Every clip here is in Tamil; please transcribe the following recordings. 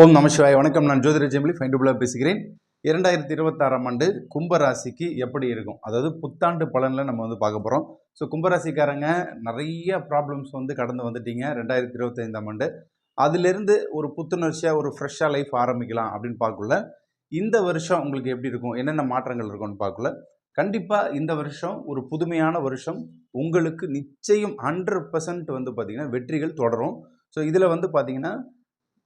ஓம் நமசிவாய் வணக்கம் நான் ஜோதிட ஜெமிலி ஃபைண்டபுளாக பேசுகிறேன். இரண்டாயிரத்தி இருபத்தாறாம் ஆண்டு கும்பராசிக்கு எப்படி இருக்கும்? அதாவது புத்தாண்டு பலனில் நம்ம வந்து பார்க்க போகிறோம் ஸோ கும்பராசிக்காரங்க நிறைய ப்ராப்ளம்ஸ் வந்து கடந்து வந்துட்டீங்க ரெண்டாயிரத்தி இருபத்தைந்தாம் ஆண்டு. அதிலிருந்து ஒரு புத்துணர்ச்சியாக ஒரு ஃப்ரெஷ்ஷாக லைஃப் ஆரம்பிக்கலாம் அப்படின்னு பார்க்கல இந்த வருஷம் உங்களுக்கு எப்படி இருக்கும்? என்னென்ன மாற்றங்கள் இருக்கும்னு பார்க்கல கண்டிப்பாக இந்த வருஷம் ஒரு புதுமையான வருஷம். உங்களுக்கு நிச்சயம் ஹண்ட்ரட் பர்சன்ட் வந்து பார்த்திங்கன்னா வெற்றிகள் தொடரும். ஸோ இதில் வந்து பார்த்திங்கன்னா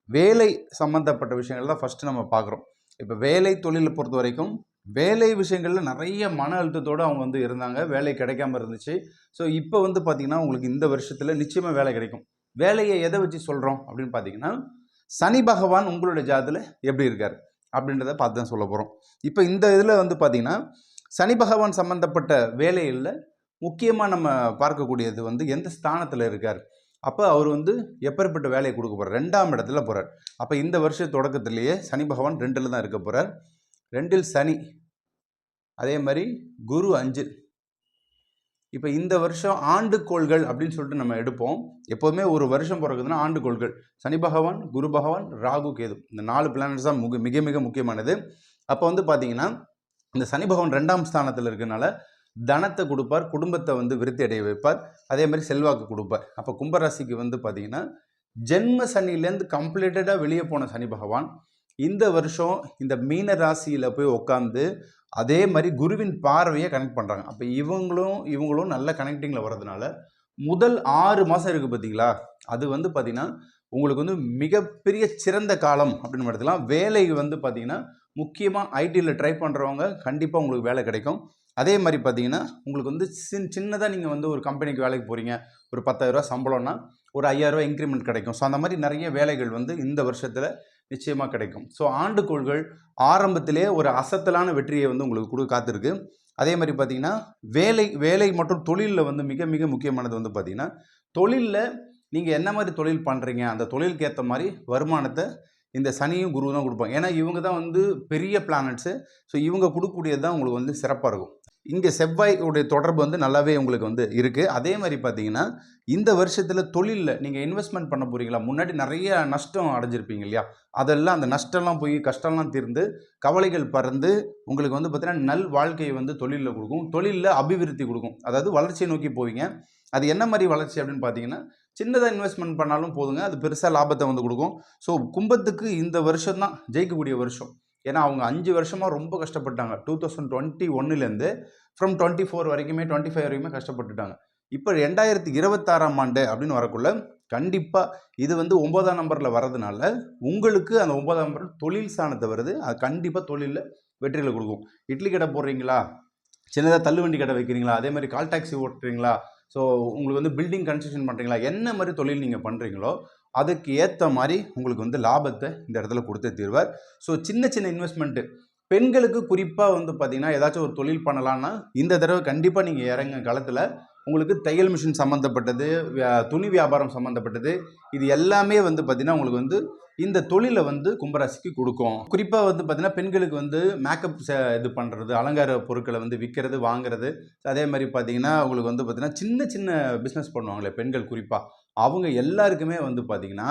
வேலை சம்மந்தப்பட்ட விஷயங்கள் தான் ஃபஸ்ட்டு நம்ம பார்க்குறோம். இப்போ வேலை தொழிலை பொறுத்த வரைக்கும் வேலை விஷயங்களில் நிறைய மன அழுத்தத்தோடு அவங்க வந்து இருந்தாங்க. வேலை கிடைக்காம இருந்துச்சு. ஸோ இப்போ வந்து பார்த்திங்கன்னா உங்களுக்கு இந்த வருஷத்தில் நிச்சயமாக வேலை கிடைக்கும். வேலையை எதை வச்சு சொல்கிறோம் அப்படின்னு பார்த்தீங்கன்னா சனி பகவான் உங்களுடைய ஜாதத்தில் எப்படி இருக்கார்? அப்படின்றத பார்த்து தான் சொல்ல போகிறோம் இப்போ இந்த இதில் வந்து பார்த்திங்கன்னா சனி பகவான் சம்மந்தப்பட்ட வேலைகளில் முக்கியமாக நம்ம பார்க்கக்கூடியது வந்து எந்த ஸ்தானத்தில் இருக்கார்? அப்போ அவர் வந்து எப்பேற்பட்ட வேலையை கொடுக்க போகிறார் ரெண்டாம் இடத்துல போகிறார் அப்போ இந்த வருஷ தொடக்கத்திலேயே சனி பகவான் ரெண்டில் தான் இருக்க போகிறார் ரெண்டில் சனி அதே மாதிரி குரு அஞ்சில். இப்போ இந்த வருஷம் ஆண்டுகோள்கள் அப்படின்னு சொல்லிட்டு நம்ம எடுப்போம். எப்போதுமே ஒரு வருஷம் பிறகுதுன்னா ஆண்டுகோள்கள் சனி பகவான் குரு பகவான் ராகு கேது. இந்த நாலு பிளானட்ஸ் தான் மிக மிக மிக முக்கியமானது. அப்போ வந்து பார்த்தீங்கன்னா இந்த சனி பகவான் ரெண்டாம் ஸ்தானத்தில் இருக்கனால தனத்தை கொடுப்பார் குடும்பத்தை வந்து விருத்தி அடைய வைப்பார் அதே மாதிரி செல்வாக்கு கொடுப்பார். அப்போ கும்பராசிக்கு வந்து பார்த்தீங்கன்னா ஜென்ம சனிலேருந்து கம்ப்ளீட்டடாக வெளியே போன சனி பகவான் இந்த வருஷம் இந்த மீன ராசியில் போய் உட்காந்து அதே மாதிரி குருவின் பார்வையை கனெக்ட் பண்ணுறாங்க அப்போ இவங்களும் இவங்களும் நல்ல கனெக்டிங்கில் வர்றதுனால முதல் ஆறு மாதம் இருக்குது பார்த்தீங்களா அது வந்து பார்த்திங்கன்னா உங்களுக்கு வந்து மிகப்பெரிய சிறந்த காலம் அப்படின்னு எடுத்துக்கலாம். வேலை வந்து பார்த்திங்கன்னா முக்கியமாக ஐடியில் ட்ரை பண்ணுறவங்க கண்டிப்பாக உங்களுக்கு வேலை கிடைக்கும். அதே மாதிரி பார்த்தீங்கன்னா உங்களுக்கு வந்து சின் சின்னதாக நீங்கள் வந்து ஒரு கம்பெனிக்கு வேலைக்கு போகிறீங்க ஒரு பத்தாயிரரூவா சம்பளம்னா ஒரு ஐயாயிரரூவா இன்க்ரிமெண்ட் கிடைக்கும். ஸோ அந்த மாதிரி நிறைய வேலைகள் வந்து இந்த வருஷத்தில் நிச்சயமாக கிடைக்கும். ஸோ ஆண்டுகோள்கள் ஆரம்பத்திலே ஒரு அசத்தலான வெற்றியை வந்து உங்களுக்கு கொடு காத்திருக்கு. அதே மாதிரி பார்த்தீங்கன்னா வேலை வேலை மற்றும் தொழிலில் வந்து மிக மிக முக்கியமானது வந்து பார்த்திங்கன்னா தொழிலில் நீங்கள் என்ன மாதிரி தொழில் பண்ணுறீங்க அந்த தொழிலுக்கு ஏற்ற மாதிரி வருமானத்தை இந்த சனியும் குரு தான் கொடுப்பாங்க. ஏன்னா இவங்க தான் வந்து பெரிய பிளானட்ஸு ஸோ இவங்க கொடுக்கக்கூடியது தான் உங்களுக்கு வந்து சிறப்பாக இருக்கும். இங்கே செவ்வாயுடைய தொடர்பு வந்து நல்லாவே உங்களுக்கு வந்து இருக்குது அதே மாதிரி பார்த்தீங்கன்னா இந்த வருஷத்தில் தொழிலில் நீங்கள் இன்வெஸ்ட்மெண்ட் பண்ண போகிறீங்களா முன்னாடி நிறைய நஷ்டம் அடைஞ்சிருப்பீங்க இல்லையா? அதெல்லாம் அந்த நஷ்டம்லாம் போய் கஷ்டம்லாம் தீர்ந்து கவலைகள் பறந்து உங்களுக்கு வந்து பார்த்தீங்கன்னா நல் வாழ்க்கையை வந்து தொழிலில் கொடுக்கும். தொழிலில் அபிவிருத்தி கொடுக்கும். அதாவது வளர்ச்சியை நோக்கி போவீங்க. அது என்ன மாதிரி வளர்ச்சி அப்படின்னு பார்த்தீங்கன்னா சின்னதாக இன்வெஸ்ட்மெண்ட் பண்ணாலும் போதுங்க. அது பெருசாக லாபத்தை வந்து கொடுக்கும். ஸோ கும்பத்துக்கு இந்த வருஷம் தான் ஜெயிக்கக்கூடிய வருஷம். ஏன்னா அவங்க அஞ்சு வருஷமாக ரொம்ப கஷ்டப்பட்டாங்க. டூ தௌசண்ட் டுவெண்ட்டி ஒன்னுலேருந்து ஃப்ரம் டுவெண்ட்டி ஃபோர் வரைக்குமே டுவெண்ட்டி ஃபைவ் வரைக்குமே கஷ்டப்பட்டுட்டாங்க. இப்போ ரெண்டாயிரத்தி இருபத்தாறாம் ஆண்டு அப்படின்னு வரக்குள்ள கண்டிப்பாக இது வந்து ஒன்பதாம் நம்பரில் வரதுனால உங்களுக்கு அந்த ஒன்பதாம் நம்பர் தொழில் சாணத்தை வருது. அது கண்டிப்பாக தொழிலில் வெற்றிகளை கொடுக்கும். இட்லி கடை போடுறீங்களா? சின்னதாக தள்ளுவண்டி கடை வைக்கிறீங்களா? அதே மாதிரி கால் டாக்ஸி ஓட்டுறீங்களா? ஸோ உங்களுக்கு வந்து பில்டிங் கன்ஸ்ட்ரக்ஷன் பண்ணுறீங்களா என்ன மாதிரி தொழில் நீங்கள் பண்ணுறீங்களோ அதுக்கு ஏற்ற மாதிரி உங்களுக்கு வந்து லாபத்தை இந்த இடத்துல கொடுத்து தீர்வார். ஸோ சின்ன சின்ன இன்வெஸ்ட்மெண்ட்டு பெண்களுக்கு குறிப்பாக வந்து பார்த்திங்கன்னா ஏதாச்சும் ஒரு தொழில் பண்ணலான்னா இந்த தடவை கண்டிப்பாக நீங்கள் இறங்க காலத்தில் உங்களுக்கு தையல் மிஷின் சம்மந்தப்பட்டது துணி வியாபாரம் சம்மந்தப்பட்டது இது எல்லாமே வந்து பார்த்திங்கன்னா உங்களுக்கு வந்து இந்த தொழிலை வந்து கும்பராசிக்கு கொடுக்கும். குறிப்பாக வந்து பார்த்திங்கன்னா பெண்களுக்கு வந்து மேக்கப் இது பண்ணுறது அலங்கார பொருட்களை வந்து விற்கிறது வாங்குறது அதே மாதிரி பார்த்திங்கன்னா உங்களுக்கு வந்து பார்த்திங்கன்னா சின்ன சின்ன பிஸ்னஸ் பண்ணுவாங்களே பெண்கள் குறிப்பாக அவங்க எல்லாருக்குமே வந்து பார்த்திங்கன்னா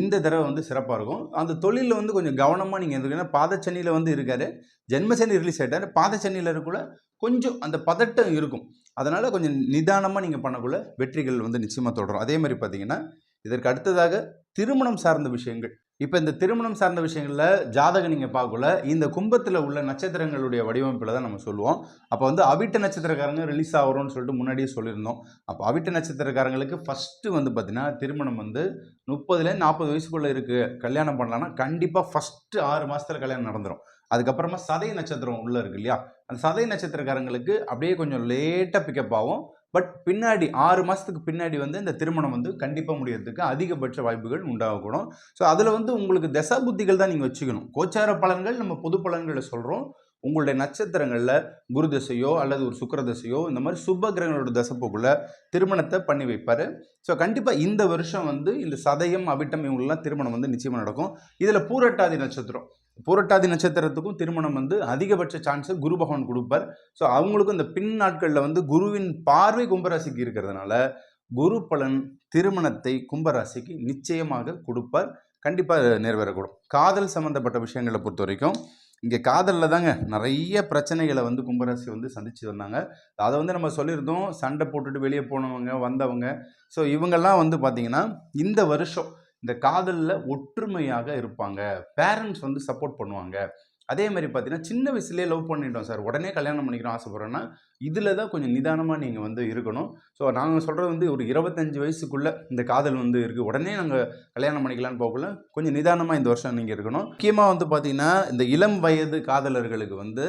இந்த தடவை வந்து சிறப்பாக இருக்கும். அந்த தொழிலில் வந்து கொஞ்சம் கவனமாக நீங்கள் இருந்தீங்கன்னா பாதச்சனியில் வந்து இருக்கார். ஜென்மசனி ரிலீஸ் ஆகிட்டார் பாதச்சனியில் இருக்கக்குள்ள கொஞ்சம் அந்த பதட்டம் இருக்கும். அதனால் கொஞ்சம் நிதானமாக நீங்கள் பண்ணக்குள்ள வெற்றிகள் வந்து நிச்சயமாக தொடரும். அதே மாதிரி பார்த்தீங்கன்னா இதற்கு அடுத்ததாக திருமணம் சார்ந்த விஷயங்கள். இப்போ இந்த திருமணம் சார்ந்த விஷயங்களில் ஜாதகம் நீங்கள் பார்க்கல இந்த கும்பத்தில் உள்ள நட்சத்திரங்களுடைய வடிவமைப்பில் தான் நம்ம சொல்லுவோம். அப்போ வந்து அவிட்ட நட்சத்திரக்காரங்க ரிலீஸ் ஆகிறோம்னு சொல்லிட்டு முன்னாடியே சொல்லியிருந்தோம். அப்போ அவிட்ட நட்சத்திரக்காரங்களுக்கு ஃபஸ்ட்டு வந்து பார்த்திங்கன்னா திருமணம் வந்து முப்பதுலேருந்து நாற்பது வயசுக்குள்ளே இருக்குது கல்யாணம் பண்ணலான்னா கண்டிப்பாக ஃபஸ்ட்டு ஆறு மாதத்தில் கல்யாணம் நடந்துடும் அதுக்கப்புறமா சதை நட்சத்திரம் உள்ளே இருக்குது இல்லையா? அந்த சதை நட்சத்திரக்காரங்களுக்கு அப்படியே கொஞ்சம் லேட்டாக பிக்கப் ஆகும். பட் பின்னாடி ஆறு மாதத்துக்கு பின்னாடி வந்து இந்த திருமணம் வந்து கண்டிப்பாக முடியறதுக்கு அதிகபட்ச வாய்ப்புகள் உண்டாகக்கூடும். ஸோ அதில் வந்து உங்களுக்கு தசா புத்திகள் தான் நீங்கள் வச்சுக்கணும். கோச்சார பலன்கள் நம்ம பொது பலன்களை சொல்கிறோம் உங்களுடைய நட்சத்திரங்களில் குரு தசையோ அல்லது ஒரு சுக்கர தசையோ இந்த மாதிரி சுப கிரகங்களோட தசைப்போக்குள்ள திருமணத்தை பண்ணி வைப்பார். ஸோ கண்டிப்பாக இந்த வருஷம் வந்து இந்த சதயம் அவிட்டம் இவங்களெலாம் திருமணம் வந்து நிச்சயமாக நடக்கும். இதில் பூரட்டாதி நட்சத்திரம். புரட்டாதி நட்சத்திரத்துக்கும் திருமணம் வந்து அதிகபட்ச சான்ஸு குரு பகவான் கொடுப்பார். ஸோ அவங்களுக்கும் இந்த பின் நாட்களில் வந்து குருவின் பார்வை கும்பராசிக்கு இருக்கிறதுனால குரு பலன் திருமணத்தை கும்பராசிக்கு நிச்சயமாக கொடுப்பார். கண்டிப்பாக நிறைவேறக்கூடும். காதல் சம்மந்தப்பட்ட விஷயங்களை பொறுத்த வரைக்கும் இங்கே காதலில் தாங்க நிறைய பிரச்சனைகளை வந்து கும்பராசி வந்து சந்திச்சு வந்தாங்க. அதை வந்து நம்ம சொல்லியிருந்தோம். சண்டை போட்டுட்டு வெளியே போனவங்க வந்தவங்க. ஸோ இவங்கெல்லாம் வந்து பார்த்திங்கன்னா இந்த வருஷம் இந்த காதலில் ஒற்றுமையாக இருப்பாங்க. பேரண்ட்ஸ் வந்து சப்போர்ட் பண்ணுவாங்க. அதே மாதிரி பார்த்தீங்கன்னா சின்ன வயசுலேயே லவ் பண்ணிட்டோம் சார். உடனே கல்யாணம் பண்ணிக்கிறோம் ஆசைப்பட்றோன்னா இதில் தான் கொஞ்சம் நிதானமாக நீங்கள் வந்து இருக்கணும். ஸோ நாங்கள் சொல்கிறது வந்து ஒரு இருபத்தஞ்சி வயசுக்குள்ளே இந்த காதல் வந்து இருக்குது உடனே நாங்கள் கல்யாணம் பண்ணிக்கலான்னு போகக்குள்ள கொஞ்சம் நிதானமாக இந்த வருஷம் நீங்கள் இருக்கணும். முக்கியமாக வந்து பார்த்தீங்கன்னா இந்த இளம் வயது காதலர்களுக்கு வந்து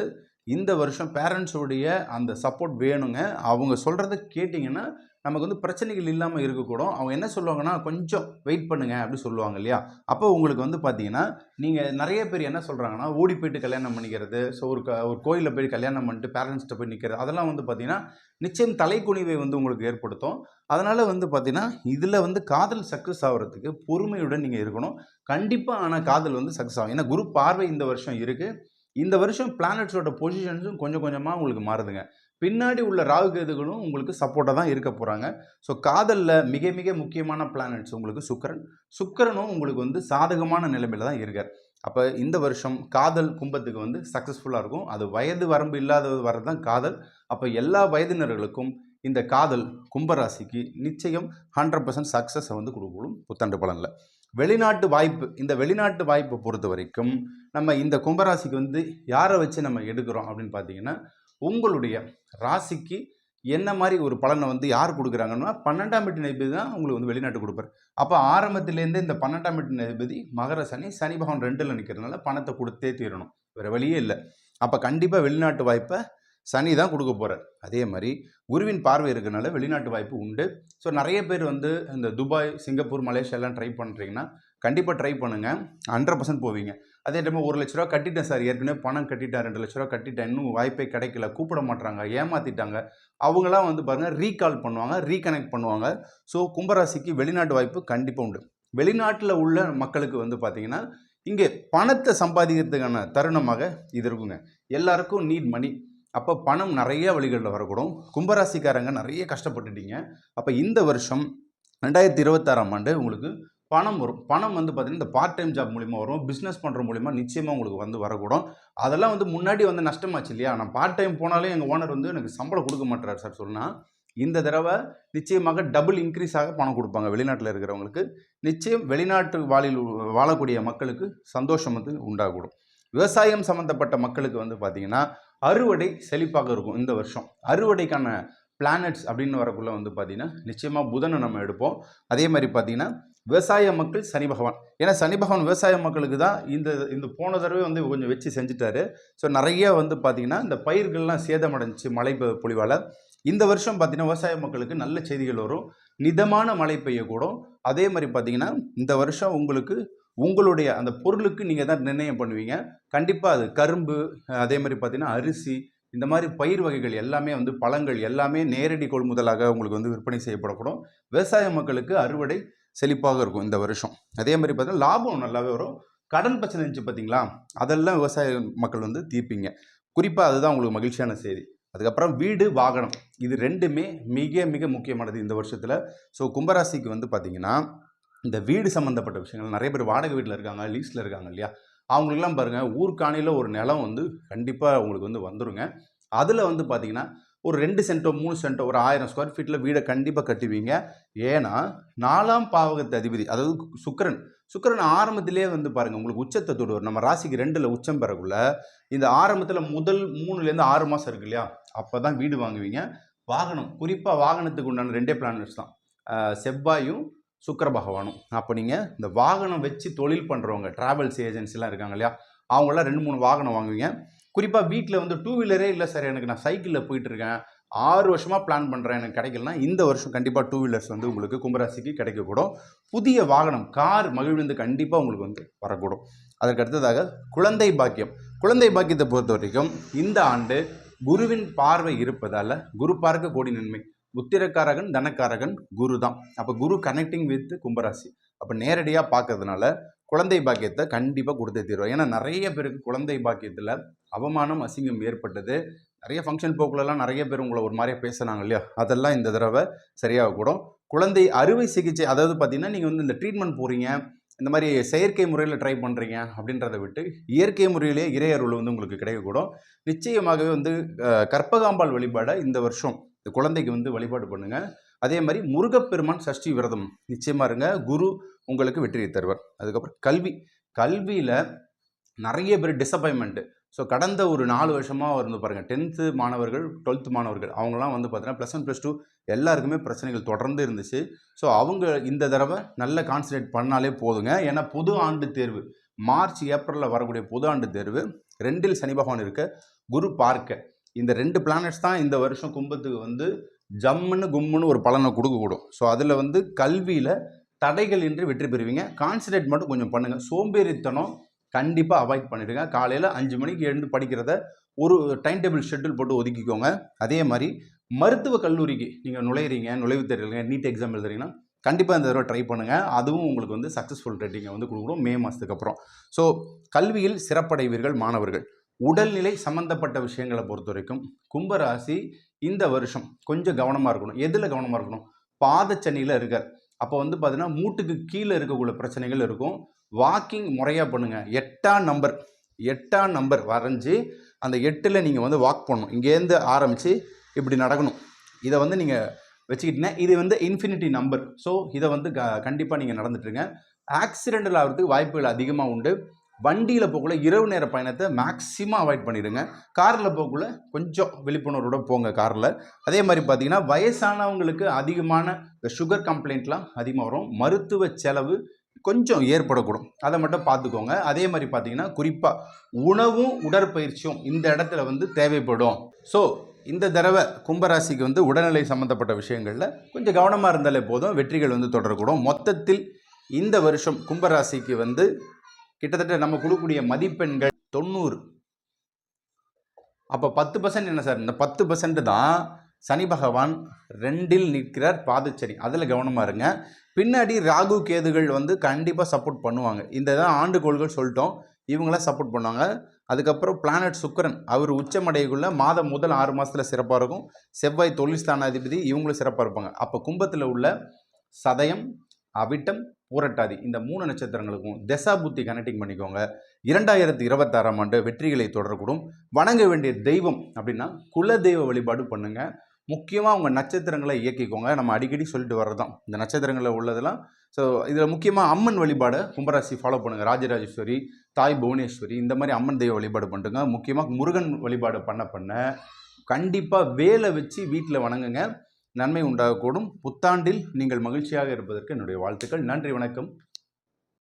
இந்த வருஷம் பேரண்ட்ஸோடைய அந்த சப்போர்ட் வேணுங்க. அவங்க சொல்கிறத கேட்டிங்கன்னா நமக்கு வந்து பிரச்சனைகள் இல்லாமல் இருக்கக்கூடும். அவங்க என்ன சொல்லுவாங்கன்னா கொஞ்சம் வெயிட் பண்ணுங்க அப்படின்னு சொல்லுவாங்க இல்லையா? அப்போ உங்களுக்கு வந்து பார்த்தீங்கன்னா நீங்கள் நிறைய பேர் என்ன சொல்கிறாங்கன்னா ஓடி போயிட்டு கல்யாணம் பண்ணிக்கிறது ஸோ ஒரு க ஒரு கோயிலில் போய் கல்யாணம் பண்ணிட்டு பேரண்ட்ஸ்கிட்ட போய் நிற்கிறது அதெல்லாம் வந்து பார்த்தீங்கன்னா நிச்சயம் தலைக்குனிவை வந்து உங்களுக்கு ஏற்படுத்தும். அதனால் வந்து பார்த்தீங்கன்னா இதில் வந்து காதல் சக்ஸஸ் ஆகிறதுக்கு பொறுமையுடன் நீங்கள் இருக்கணும். கண்டிப்பாக ஆனால் காதல் வந்து சக்ஸஸ் ஆகும். ஏன்னா குரு பார்வை இந்த வருஷம் இருக்குது இந்த வருஷம் பிளானட்ஸோட பொசிஷன்ஸும் கொஞ்சம் கொஞ்சமாக உங்களுக்கு மாறுதுங்க. பின்னாடி உள்ள ராகு கேதுகளும் உங்களுக்கு சப்போர்ட்டாக தான் இருக்க போகிறாங்க ஸோ காதலில் மிக மிக முக்கியமான பிளானட்ஸ் உங்களுக்கு சுக்கரன். சுக்கரனும் உங்களுக்கு வந்து சாதகமான நிலைமையில் தான் இருக்கார். அப்போ இந்த வருஷம் காதல் கும்பத்துக்கு வந்து சக்ஸஸ்ஃபுல்லாக இருக்கும். அது வயது வரம்பு இல்லாதது வரது தான் காதல். அப்போ எல்லா வயதினர்களுக்கும் இந்த காதல் கும்பராசிக்கு நிச்சயம் ஹண்ட்ரட் பர்சன்ட் சக்ஸஸை வந்து கொடுக்கணும். புத்தாண்டு பலனில். வெளிநாட்டு வாய்ப்பு இந்த வெளிநாட்டு வாய்ப்பை பொறுத்த வரைக்கும் நம்ம இந்த கும்பராசிக்கு வந்து யாரை வச்சு நம்ம எடுக்கிறோம் அப்படின்னு பார்த்தீங்கன்னா உங்களுடைய ராசிக்கு என்ன மாதிரி ஒரு பலனை வந்து யார் கொடுக்குறாங்கன்னா பன்னெண்டாம் வீட்டு நதிபதி தான் உங்களுக்கு வந்து வெளிநாட்டு கொடுப்பார். அப்போ ஆரம்பத்திலேருந்து இந்த பன்னெண்டாம் வீட்டு நதிபதி மகர சனி சனி பகவான் ரெண்டில் நிற்கிறதுனால பணத்தை கொடுத்தே தீரணும். வேறு வழியே இல்லை. அப்போ கண்டிப்பாக வெளிநாட்டு வாய்ப்பை சனி தான் கொடுக்க போகிறார் அதே மாதிரி குருவின் பார்வை இருக்கிறனால வெளிநாட்டு வாய்ப்பு உண்டு. ஸோ நிறைய பேர் வந்து இந்த துபாய் சிங்கப்பூர் மலேசியாலாம் ட்ரை பண்ணுறீங்கன்னா கண்டிப்பாக ட்ரை பண்ணுங்கள் ஹண்ட்ரட் பர்சன்ட் போவீங்க. அதே டைம் ஒரு லட்ச ரூபா கட்டிட்டேன் சார் ஏற்கனவே பணம் கட்டிட்டேன் ரெண்டு லட்ச ரூபா கட்டிட்டேன். இன்னும் வாய்ப்பே கிடைக்கல. கூப்பிட மாட்டாங்க ஏமாற்றிட்டாங்க அவங்களாம் வந்து பாருங்கள் ரீகால் பண்ணுவாங்க ரீகனெக்ட் பண்ணுவாங்க. ஸோ கும்பராசிக்கு வெளிநாட்டு வாய்ப்பு கண்டிப்பாக உண்டு. வெளிநாட்டில் உள்ள மக்களுக்கு வந்து பார்த்திங்கன்னா இங்கே பணத்தை சம்பாதிக்கிறதுக்கான தருணமாக இது இருக்குங்க. எல்லாருக்கும் நீட் மணி அப்போ பணம் நிறைய வழிகளில் வரக்கூடும். கும்பராசிக்காரங்க நிறைய கஷ்டப்பட்டுட்டீங்க. அப்போ இந்த வருஷம் ரெண்டாயிரத்தி இருபத்தாறாம் ஆண்டு உங்களுக்கு பணம் வரும். பணம் வந்து பார்த்திங்கன்னா இந்த பார்ட் டைம் ஜாப் மூலிமா வரும். பிஸ்னஸ் பண்ணுற மூலிமா நிச்சயமாக உங்களுக்கு வந்து வரக்கூடும். அதெல்லாம் வந்து முன்னாடி வந்து நஷ்டமாச்சு இல்லையா? நான் பார்ட் டைம் போனாலே எங்கள் ஓனர் வந்து எனக்கு சம்பளம் கொடுக்க மாட்டார் சார் சொன்னால் இந்த தடவை நிச்சயமாக டபுள் இன்க்ரீஸாக பணம் கொடுப்பாங்க வெளிநாட்டில் இருக்கிறவங்களுக்கு. நிச்சயம் வெளிநாட்டு வாழில் வாழக்கூடிய மக்களுக்கு சந்தோஷம் வந்து உண்டாகக்கூடும். விவசாயம் சம்மந்தப்பட்ட மக்களுக்கு வந்து பார்த்திங்கன்னா அறுவடை செழிப்பாக இருக்கும் இந்த வருஷம். அறுவடைக்கான பிளானட்ஸ் அப்படின்னு வரக்குள்ளே வந்து பார்த்திங்கன்னா நிச்சயமாக புதனை நம்ம எடுப்போம். அதே மாதிரி பார்த்திங்கன்னா விவசாய மக்கள் சனி பகவான். ஏன்னா சனி பகவான் விவசாய மக்களுக்கு தான் இந்த இந்த போன தடவை வந்து கொஞ்சம் வச்சு செஞ்சுட்டாரு. ஸோ நிறைய வந்து பார்த்திங்கன்னா இந்த பயிர்கள்லாம் சேதமடைஞ்சிச்சு மழை பொழிவால் இந்த வருஷம் பார்த்திங்கன்னா விவசாய மக்களுக்கு நல்ல செய்திகள் வரும். நிதமான மழை பெய்யக்கூடும். அதே மாதிரி பார்த்திங்கன்னா இந்த வருஷம் உங்களுக்கு உங்களுடைய அந்த பொருளுக்கு நீங்கள் தான் நிர்ணயம் பண்ணுவீங்க. கண்டிப்பாக அது கரும்பு அதே மாதிரி பார்த்தீங்கன்னா அரிசி இந்த மாதிரி பயிர் வகைகள் எல்லாமே வந்து பழங்கள் எல்லாமே நேரடி கொள்முதலாக உங்களுக்கு வந்து விற்பனை செய்யப்படக்கூடும். விவசாய மக்களுக்கு அறுவடை செழிப்பாக இருக்கும் இந்த வருஷம். அதே மாதிரி பார்த்தீங்கன்னா லாபம் நல்லாவே வரும். கடன் பிரச்சனை இருந்துச்சு பார்த்தீங்களா? அதெல்லாம் விவசாய மக்கள் வந்து தீர்ப்பீங்க. குறிப்பாக அதுதான் உங்களுக்கு மகிழ்ச்சியான செய்தி. அதுக்கப்புறம் வீடு வாகனம். இது ரெண்டுமே மிக மிக முக்கியமானது இந்த வருஷத்தில். ஸோ கும்பராசிக்கு வந்து பார்த்திங்கன்னா இந்த வீடு சம்மந்தப்பட்ட விஷயங்கள் நிறைய பேர் வாடகை வீட்டில் இருக்காங்க லீஸில் இருக்காங்க இல்லையா? அவங்களுக்குலாம் பாருங்கள் ஊர்காணியில் ஒரு நிலம் வந்து கண்டிப்பாக அவங்களுக்கு வந்து வந்துருங்க. அதில் வந்து பார்த்தீங்கன்னா ஒரு ரெண்டு சென்ட்டோ மூணு சென்ட்டோ ஒரு ஆயிரம் ஸ்கொயர் ஃபீட்டில் வீடை கண்டிப்பாக கட்டுவீங்க. ஏன்னா நாலாம் பாவகத்து அதிபதி அதாவது சுக்கிரன் சுக்கரன் ஆரம்பத்திலே வந்து பாருங்கள் உங்களுக்கு உச்சத்தை தொடுவார். நம்ம ராசிக்கு ரெண்டில் உச்சம் பெறக்குள்ள இந்த ஆரம்பத்தில் முதல் மூணுலேருந்து ஆறு மாதம் இருக்கு இல்லையா? அப்போ தான் வீடு வாங்குவீங்க. வாகனம் குறிப்பாக வாகனத்துக்கு உண்டான ரெண்டே பிளானட்ஸ் தான். செவ்வாயும் சுக்கர பகவானும். அப்போ நீங்கள் இந்த வாகனம் வச்சு தொழில் பண்ணுறவங்க ட்ராவல்ஸ் ஏஜென்சிலாம் இருக்காங்க இல்லையா? அவங்களாம் ரெண்டு மூணு வாகனம் வாங்குவீங்க. குறிப்பாக வீட்டில் வந்து டூ வீலரே இல்லை சார் எனக்கு நான் சைக்கிளில் போயிட்டுருக்கேன். ஆறு வருஷமாக பிளான் பண்ணுறேன் எனக்கு கிடைக்கலனா இந்த வருஷம் கண்டிப்பாக டூ வீலர்ஸ் வந்து உங்களுக்கு கும்பராசிக்கு கிடைக்கக்கூடும். புதிய வாகனம் கார் மகிழ்ந்து கண்டிப்பாக உங்களுக்கு வந்து வரக்கூடும். அதற்கு அடுத்ததாக குழந்தை பாக்கியம். குழந்தை பாக்கியத்தை பொறுத்த வரைக்கும் இந்த ஆண்டு குருவின் பார்வை இருப்பதால் குரு பார்க்க கோடி நன்மை. உத்திரக்காரகன் தனக்காரகன் குரு தான் அப்போ குரு கனெக்டிங் வித் கும்பராசி. அப்போ நேரடியாக பார்க்கறதுனால குழந்தை பாக்கியத்தை கண்டிப்பாக கொடுத்தே தீர்வோம் ஏன்னா நிறைய பேருக்கு குழந்தை பாக்கியத்தில் அவமானம் அசிங்கம் ஏற்பட்டது. நிறைய ஃபங்க்ஷன் போக்குலலாம் நிறைய பேர் உங்களை ஒரு மாதிரியாக பேசுனாங்க இல்லையா? அதெல்லாம் இந்த தடவை சரியாக கூடும் குழந்தை அறுவை சிகிச்சை அதாவது பார்த்தீங்கன்னா நீங்கள் வந்து இந்த ட்ரீட்மெண்ட் போகிறீங்க இந்த மாதிரி செயற்கை முறையில் ட்ரை பண்ணுறீங்க அப்படின்றத விட்டு இயற்கை முறையிலே இறையருள் வந்து உங்களுக்கு கிடைக்கக்கூடும். நிச்சயமாகவே வந்து கற்பகாம்பால் கற்பகாம்பாள் வழிபாடை இந்த வருஷம் இந்த குழந்தைக்கு வந்து வழிபாடு பண்ணுங்க. அதே மாதிரி முருகப்பெருமான் சஷ்டி விரதம் நிச்சயமா இருங்க. குரு உங்களுக்கு வெற்றியை தருவார். அதுக்கப்புறம் கல்வி. கல்வியில் நிறைய பேர் டிசப்பாயின்மெண்ட்டு ஸோ கடந்த ஒரு நாலு வருஷமாக இருந்து பாருங்கள் டென்த்து மாணவர்கள் டுவெல்த்து மாணவர்கள் அவங்களாம் வந்து பார்த்தீங்கன்னா ப்ளஸ் ஒன் ப்ளஸ் டூ எல்லாருக்குமே பிரச்சனைகள் தொடர்ந்து இருந்துச்சு. ஸோ அவங்க இந்த தடவை நல்ல கான்சன்ட்ரேட் பண்ணாலே போதுங்க. ஏன்னா புது ஆண்டு தேர்வு. மார்ச் ஏப்ரலில் வரக்கூடிய புது ஆண்டு தேர்வு. ரெண்டில் சனி பகவான் இருக்க குரு பார்க்க. இந்த ரெண்டு பிளானட்ஸ் தான் இந்த வருஷம் கும்பத்துக்கு வந்து ஜம்முன்னு கும்முன்னு ஒரு பலனை கொடுக்கக்கூடும். ஸோ அதில் வந்து கல்வியில் தடைகள் இன்றி வெற்றி பெறுவீங்க. கான்சன்ட்ரேட் மட்டும் கொஞ்சம் பண்ணுங்கள் சோம்பேறித்தனம் கண்டிப்பாக அவாய்ட் பண்ணிடுங்க. காலையில் அஞ்சு மணிக்கு எழுந்து படிக்கிறத ஒரு டைம் டேபிள் ஷெட்யூல் போட்டு ஒதுக்கிக்கோங்க. அதே மாதிரி மருத்துவ கல்லூரிக்கு நீங்கள் நுழையிறீங்க நுழைவுத் தேர்வுங்க நீட் எக்ஸாம் எழுதுறீங்கன்னா கண்டிப்பாக இந்த தடவை ட்ரை பண்ணுங்கள் அதுவும் உங்களுக்கு வந்து சக்ஸஸ்ஃபுல் ரேட்டிங்கை வந்து கொடுக்குறோம் மே மாதத்துக்கு அப்புறம். ஸோ கல்வியில் சிறப்படைவீர்கள் மாணவர்கள். உடல்நிலை சம்மந்தப்பட்ட விஷயங்களை பொறுத்த வரைக்கும் கும்பராசி இந்த வருஷம் கொஞ்சம் கவனமாக இருக்கணும். எதில் கவனமாக இருக்கணும்? பாதச்சனியில் இருக்கார். அப்போ வந்து பார்த்தீங்கன்னா மூட்டுக்கு கீழே இருக்கக்கூடிய பிரச்சனைகள் இருக்கும். வாக்கிங் முறையாக பண்ணுங்கள் எட்டாம் நம்பர். எட்டாம் நம்பர் வரைஞ்சி அந்த எட்டில் நீங்கள் வந்து வாக் பண்ணணும். இங்கேருந்து ஆரம்பித்து இப்படி நடக்கணும். இதை வந்து நீங்கள் வச்சுக்கிட்டீங்கன்னா இது வந்து இன்ஃபினிட்டி நம்பர் ஸோ இதை வந்து க கண்டிப்பாக நீங்கள் நடந்துட்டுருங்க. ஆக்சிடென்டல் ஆகிறதுக்கு வாய்ப்புகள் அதிகமாக உண்டு. வண்டியில் போகக்குள்ள இரவு நேர பயணத்தை மேக்ஸிமம் அவாய்ட் பண்ணிடுங்க. காரில் போகக்குள்ள கொஞ்சம் விழிப்புணர்வோட போங்க காரில். அதே மாதிரி பார்த்தீங்கன்னா வயசானவங்களுக்கு அதிகமான இந்த சுகர் கம்ப்ளைண்ட்லாம் அதிகமாக வரும். மருத்துவ செலவு கொஞ்சம் ஏற்படக்கூடும். அதை மட்டும் பார்த்துக்கோங்க அதே மாதிரி பார்த்தீங்கன்னா குறிப்பாக உணவும் உடற்பயிற்சியும் இந்த இடத்துல வந்து தேவைப்படும். ஸோ இந்த தடவை கும்பராசிக்கு வந்து உடல்நிலை சம்மந்தப்பட்ட விஷயங்களில் கொஞ்சம் கவனமாக இருந்தாலே போதும். வெற்றிகள் வந்து தொடரக்கூடும். மொத்தத்தில் இந்த வருஷம் கும்பராசிக்கு வந்து கிட்டத்தட்ட நம்ம கொடுக்கக்கூடிய மதிப்பெண்கள் தொண்ணூறு. அப்போ பத்து பர்சன்ட் என்ன சார்? இந்த பத்து பர்சன்ட் தான் சனி பகவான் ரெண்டில் நிற்கிறார் பாதச்சனி அதில் கவனமாக இருங்க. பின்னாடி ராகு கேதுகள் வந்து கண்டிப்பாக சப்போர்ட் பண்ணுவாங்க. இந்த தான் ஆண்டுகோள்கள் சொல்லிட்டோம். இவங்களாம் சப்போர்ட் பண்ணுவாங்க. அதுக்கப்புறம் பிளானட் சுக்கரன் அவர் உச்சமடையக்குள்ள மாதம் முதல் ஆறு மாதத்தில் சிறப்பாக இருக்கும். செவ்வாய் தொழில் ஸ்தானாதிபதி இவங்களும் சிறப்பாக இருப்பாங்க. அப்போ கும்பத்தில் உள்ள சதயம் அவிட்டம் பூரட்டாதி. இந்த மூணு நட்சத்திரங்களுக்கும் தசா புத்தி கனெக்டிங் பண்ணிக்கோங்க. இரண்டாயிரத்தி இருபத்தாறாம் ஆண்டு வெற்றிகளை தொடரக்கூடும். வணங்க வேண்டிய தெய்வம் அப்படின்னா குல தெய்வ வழிபாடு பண்ணுங்கள் முக்கியமாக உங்கள் நட்சத்திரங்களை இயக்கிக்கோங்க. நம்ம அடிக்கடி சொல்லிட்டு வர்றதுதான். இந்த நட்சத்திரங்களில் உள்ளதெல்லாம் ஸோ இதில் முக்கியமாக அம்மன் வழிபாடை கும்பராசி ஃபாலோ பண்ணுங்கள் ராஜராஜேஸ்வரி தாய் புவனேஸ்வரி இந்த மாதிரி அம்மன் தெய்வ வழிபாடு பண்ணுங்க. முக்கியமாக முருகன் வழிபாடு பண்ண பண்ண கண்டிப்பாக வேலை வச்சு வீட்டில் வணங்குங்க. நன்மை உண்டாகக்கூடும். புத்தாண்டில் நீங்கள் மகிழ்ச்சியாக இருப்பதற்கு என்னுடைய வாழ்த்துக்கள். நன்றி வணக்கம்.